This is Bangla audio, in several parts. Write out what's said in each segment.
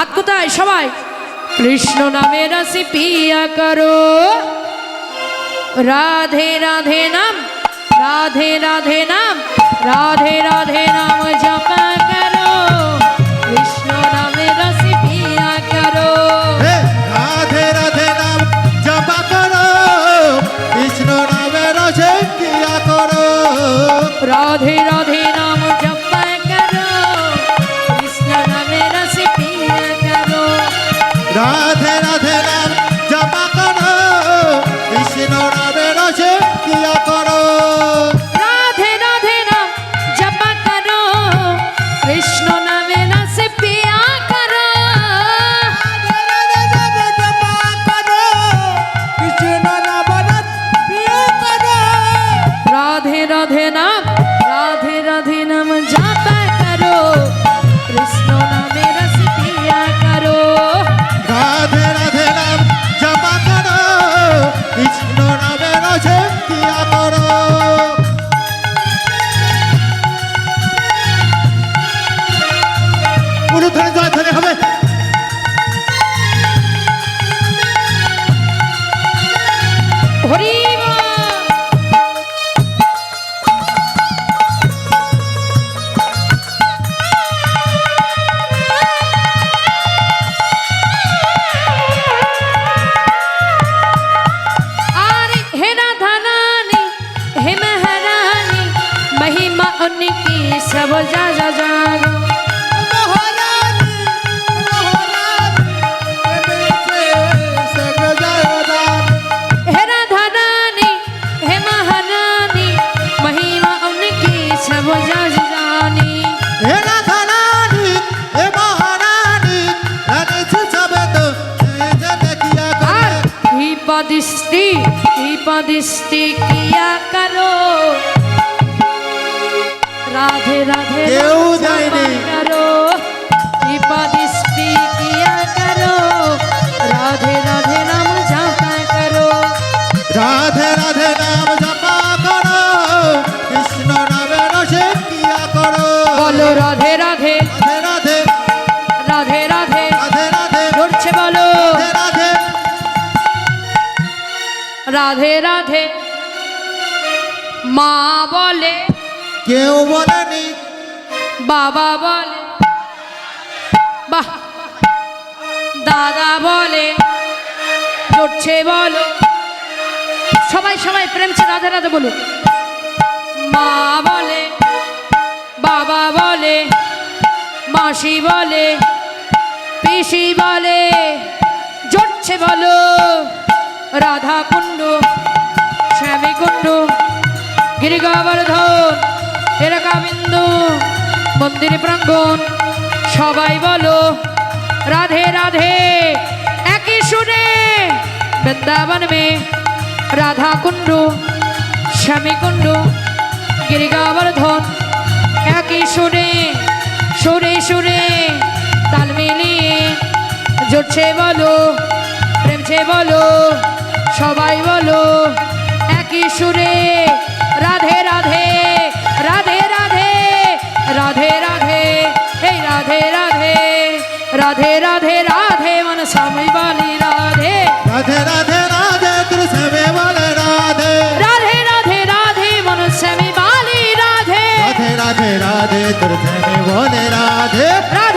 হাত কোথায়? সবাই। কৃষ্ণ নামে রাশি পিয়া করো। রাধে রাধে নাম, রাধে রাধে নাম, রাধে রাধে নাম দৃষ্টি দৃষ্টি কিয়া করো? রাধে রাধে কেউ যায়নি। করো? কৃপা রাধে রাধে। মা বলে কেউ বলেনি। বাবা বলে বাহ। দাদা বলে জড়ছে বলো। সবাই সবাই প্রেমছে রাধে রাধে বলো মা বলে বাবা বলে মাসি বলে পিসি বলে জড়ছে বলো। রাধা কুণ্ড শ্যামী কুণ্ড গিরিগাবর্ধন এলাকা বিন্দু মন্দির প্রাঙ্গণ, সবাই বলো, রাধে রাধে, একই শুনে বৃন্দাবন মে, রাধা কুণ্ড শ্যামী কুণ্ড গিরিগাবর্ধন একই শুনে সুরে সুরে, তাল মিলিয়ে জুটছে বলো প্রেমছে বলো সবাই বলো একই সুরে রাধে রাধে রাধে রাধে রাধে রাধে হে রাধে রাধে রাধে রাধে রাধে মন স্বামী বলি রাধে রাধে রাধে রাধে কৃষ্ণ বলে রাধে রাধে রাধে রাধে মন স্বামী বলি রাধে রাধে রাধে রাধে বলে রাধে রাধে রাধে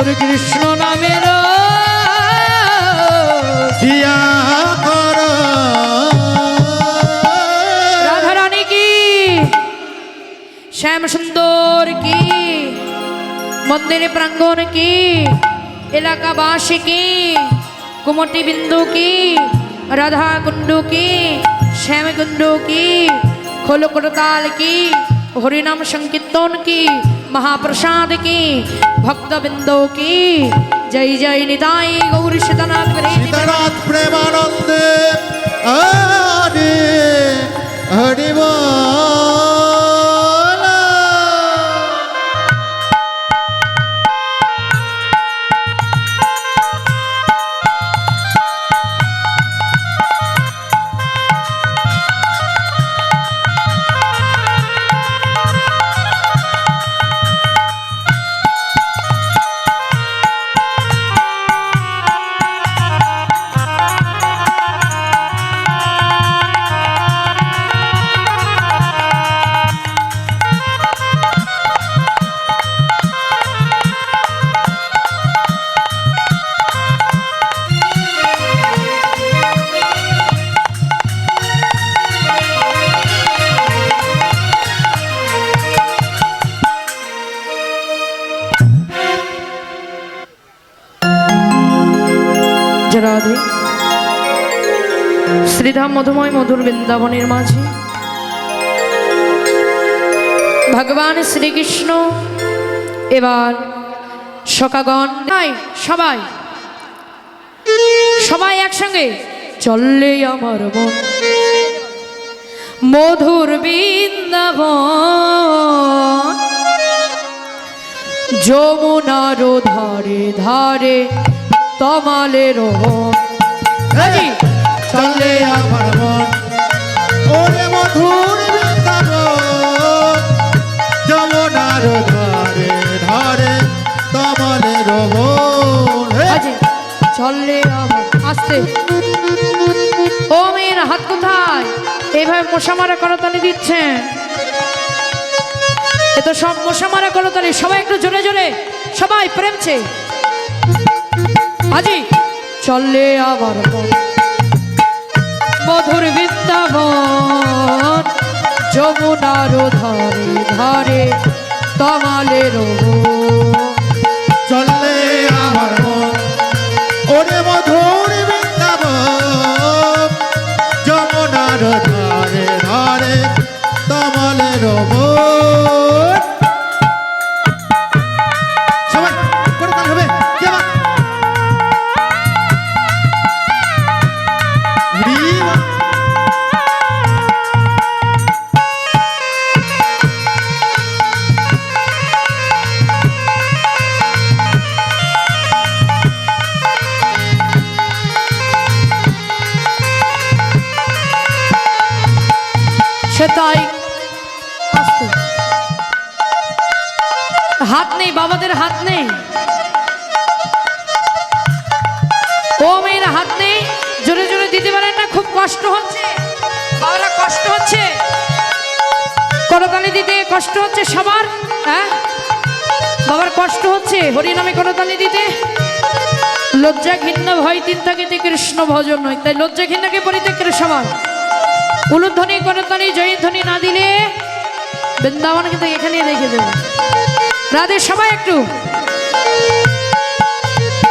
মধুর কৃষ্ণ নামে প্রিয়া করো। রাধা রানী কি? শ্যাম সুন্দর কি? মন্দির প্রাঙ্গণ কি? এলাকাবাসী কি? কুমটি বিন্দু কি? রাধা কুণ্ডু কি? শ্যাম কুণ্ডু কি? খোলকরতাল কি? হরিনাম সংকীর্তন কি? महाप्रसाद की भक्त बिंदु की जय जय निताई गौर शीतनाथ शीतनाथ प्रेमानंद हरे শ্রীধাম মধুময় মধুর বৃন্দাবনের মাঝে। ভগবান শ্রীকৃষ্ণ, এবার সকাগণ। সবাই। সবাই একসঙ্গে। চললে আমার মন। মধুর বৃন্দাবন। যমুনার ধারে ধারে তমালের আজি চলে আমার মন ওরে মধুর বৃন্দাবন যমুনার ধারে ধারে তমলের বন হে! চললে আমার, আসতে। ও মেয়ের হাত কোথায়? এইভাবে মশা মারা করতালি দিচ্ছেন। এ তো সব মশা মারা করতালি, সবাই একটু জোরে জোরে, সবাই প্রেমছে। আজি চললে আবার। মধুর বৃন্দাবন যমুনার ধরে তমালে তমালের চলে আমার ওরে মধুর কষ্ট হচ্ছে? বাবারা, কষ্ট হচ্ছে? করতালি দিতে কষ্ট হচ্ছে সবার হ্যাঁ? বাবার কষ্ট হচ্ছে হরিনামে করতালি দিতে। লজ্জা ঘিন্ন ভয় তিন থাকিতে কৃষ্ণ ভজন নয় তাই লজ্জা ঘিন্নাকে পরিত্যাগ করে সবার। উলুধ্বনি, করতালি, জয়ধ্বনি না দিলে বৃন্দাবন কিন্তু এখানে রেখে দেব। রাধে সবাই একটু।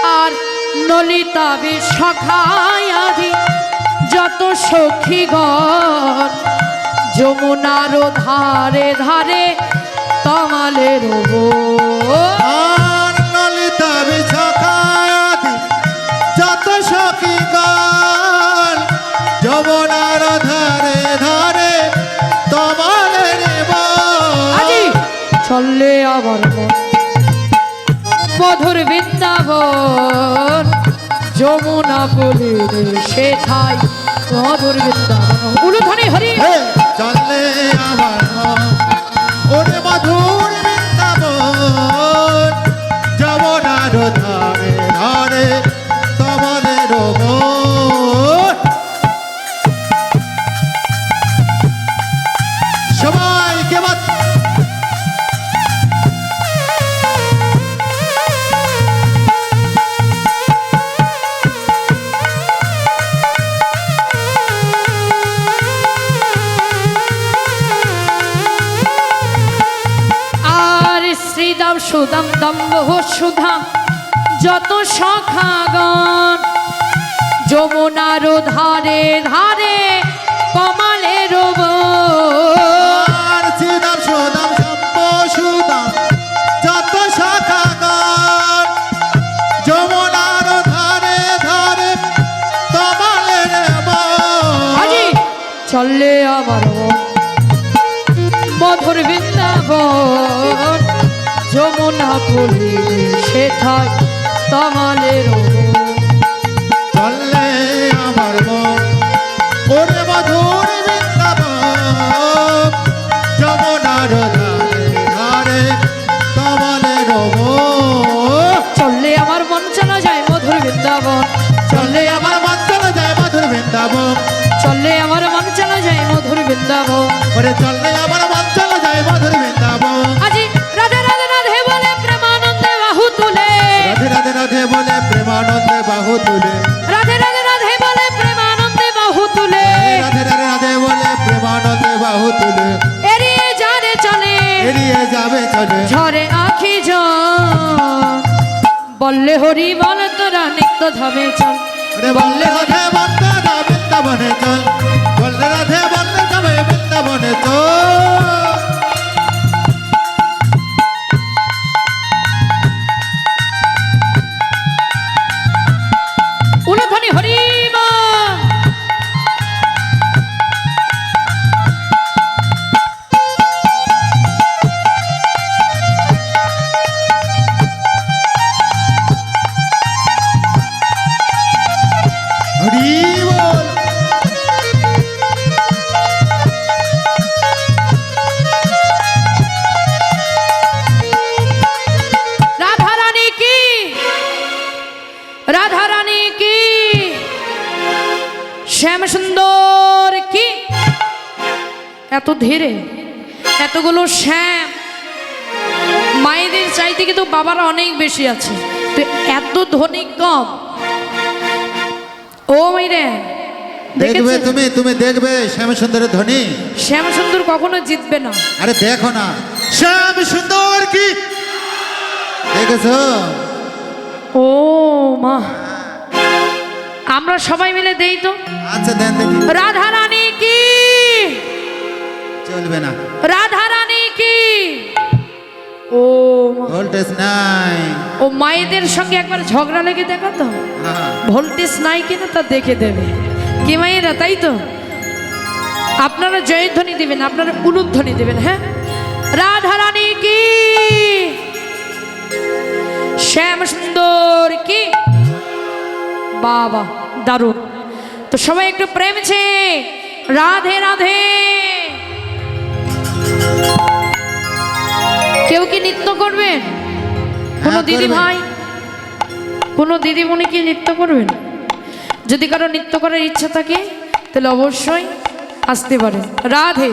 আর নলিতা বিশাখায়াধি যত সখীগণ যমুনার ধারে ধারে তমালের যত সখী গান যমুনার ধারে ধারে তোমাদের আজি চললে আবার মধুর বৃন্দাবন যমুনা বলে শেখাই মধুর বৃন্দাবন উলুধ্বনি হরি চলে আমার। ওরে সুদাম দম্ভ সুধাম যত সখাগণ যমুনার ধারে ধারে কমালের সুদাম সুদাম। যত সখাগণ যমুনার ধারে ধারে কমালের চলে আমার মধুর বৃন্দাবন। যমুনা ফুলি সেথায় তমালের চললে আমার মন ওরে মধুর বৃন্দাবন। যমুনার ধারে ধারে চললে আমার মন চলা যায় মধুর বৃন্দাবন। চললে আমার মন চলে যায় মধুর বৃন্দাবন। চললে আমার মন চলা যায় মধুর বৃন্দাবন। ওরে চললে আমার মন বাহু তুলে রাধে রাধে রাধে বলে প্রেমানন্দে বাহু তুলে রাধে রাধে রাধে বলে প্রেমানন্দে বাহু তুলে এড়িয়ে যারে চলে। এড়িয়ে যাবে চলে। ঝরে আখি বললে হরি বল তোরা নিত্য ধামে চল। রে বললে রাধে বন্দে ধীরে এতগুলো শ্যাম মায়েদের চাইতে কিন্তু বাবারা অনেক বেশি আছে। তো এত ধনী কম। ও মাইরে দেখবে তুমি তুমি দেখবে শ্যাম সুন্দরের ধ্বনি শ্যাম সুন্দর কখনো জিতবে না। আরে দেখো না। শ্যাম সুন্দর কি? দেখেছ? ও মা। আমরা সবাই মিলে দেই তো। আচ্ছা দেন রাধা কি না। রাধা রানী কি? ও ভোল্টেজ নাই। ও মায়েদের সঙ্গে একবার ঝগড়া লেগে দেখা তো। হ্যাঁ। ভোল্টেজ নাই কিনা তা দেখে দেবে। কি মায়েরা তাই তো? আপনারা জয়ধ্বনি দিবেন আপনারা উলুধ্বনি দেবেন হ্যাঁ? রাধা রানী কি? শ্যাম সুন্দর কি? বাবা দারুণ। তো সবাই একটু প্রেম প্রেমছে রাধে রাধে। কেউ কি নৃত্য করবেন কোনো হ্যাঁ, দিদি ভাই? কোনো দিদিমণি কি নৃত্য করবেন? যদি কারও নৃত্য করার ইচ্ছা থাকে তাহলে অবশ্যই আসতে পারে। রাধে।